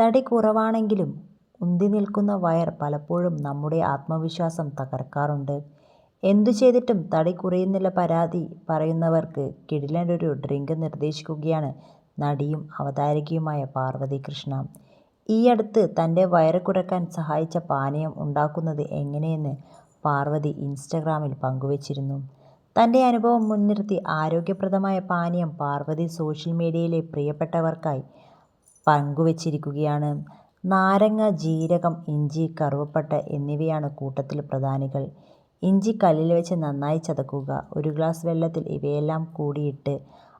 തടി കുറവാണെങ്കിലും ഉന്തി നിൽക്കുന്ന വയർ പലപ്പോഴും നമ്മുടെ ആത്മവിശ്വാസം തകർക്കാറുണ്ട്. എന്തു ചെയ്തിട്ടും തടി കുറയുന്നില്ല പരാതി പറയുന്നവർക്ക് കിടിലനൊരു ഡ്രിങ്ക് നിർദ്ദേശിക്കുകയാണ് നടിയും അവതാരകയുമായ പാർവതി കൃഷ്ണ. ഈയടുത്ത് തന്റെ വയറ് കുറയ്ക്കാൻ സഹായിച്ച പാനീയം ഉണ്ടാക്കുന്നത് എങ്ങനെയെന്ന് പാർവതി ഇൻസ്റ്റഗ്രാമിൽ പങ്കുവച്ചിരുന്നു. തന്റെ അനുഭവം മുൻനിർത്തി ആരോഗ്യപ്രദമായ പാനീയം പാർവതി സോഷ്യൽ മീഡിയയിലെ പ്രിയപ്പെട്ടവർക്കായി പങ്കുവച്ചിരിക്കുകയാണ്. നാരങ്ങ, ജീരകം, ഇഞ്ചി, കറുവപ്പട്ട എന്നിവയാണ് കൂട്ടത്തിൽ പ്രധാനികൾ. ഇഞ്ചി കല്ലിൽ വെച്ച് നന്നായി ചതക്കുക. ഒരു ഗ്ലാസ് വെള്ളത്തിൽ ഇവയെല്ലാം കൂടിയിട്ട്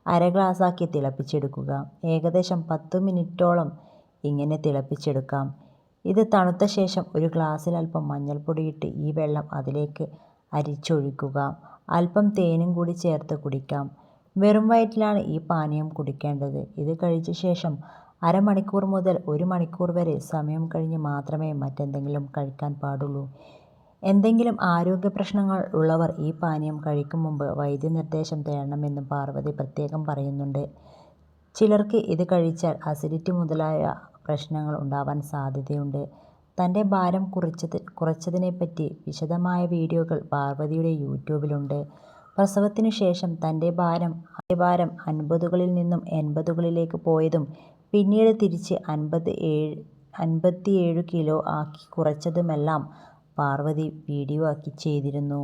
അര ഗ്ലാസ്സാക്കി തിളപ്പിച്ചെടുക്കുക. ഏകദേശം പത്തു മിനിറ്റോളം ഇങ്ങനെ തിളപ്പിച്ചെടുക്കാം. ഇത് തണുത്ത ശേഷം ഒരു ഗ്ലാസിൽ അല്പം മഞ്ഞൾപ്പൊടിയിട്ട് ഈ വെള്ളം അതിലേക്ക് അരിച്ചൊഴിക്കുക. അല്പം തേനും കൂടി ചേർത്ത് കുടിക്കാം. വെറും വയറ്റിലാണ് ഈ പാനീയം കുടിക്കേണ്ടത്. ഇത് കഴിച്ച ശേഷം അര മണിക്കൂർ മുതൽ ഒരു മണിക്കൂർ വരെ സമയം കഴിഞ്ഞ് മാത്രമേ മറ്റെന്തെങ്കിലും കഴിക്കാൻ പാടുള്ളൂ. എന്തെങ്കിലും ആരോഗ്യപ്രശ്നങ്ങൾ ഉള്ളവർ ഈ പാനീയം കഴിക്കും മുമ്പ് വൈദ്യനിർദ്ദേശം തേടണമെന്നും പാർവതി പ്രത്യേകം പറയുന്നുണ്ട്. ചിലർക്ക് ഇത് കഴിച്ചാൽ അസിഡിറ്റി മുതലായ പ്രശ്നങ്ങൾ ഉണ്ടാവാൻ സാധ്യതയുണ്ട്. തന്റെ ഭാരം കുറച്ചത് കുറച്ചതിനെപ്പറ്റി വിശദമായ വീഡിയോകൾ പാർവതിയുടെ യൂട്യൂബിലുണ്ട്. പ്രസവത്തിനു ശേഷം തന്റെ ഭാരം അൻപതുകളിൽ നിന്നും എൺപതുകളിലേക്ക് പോയതും പിന്നീട് തിരിച്ച് അൻപത് ഏഴ് അൻപത്തിയേഴ് കിലോ ആക്കി കുറച്ചതുമെല്ലാം പാർവതി വീഡിയോ ആക്കി ചെയ്തിരുന്നു.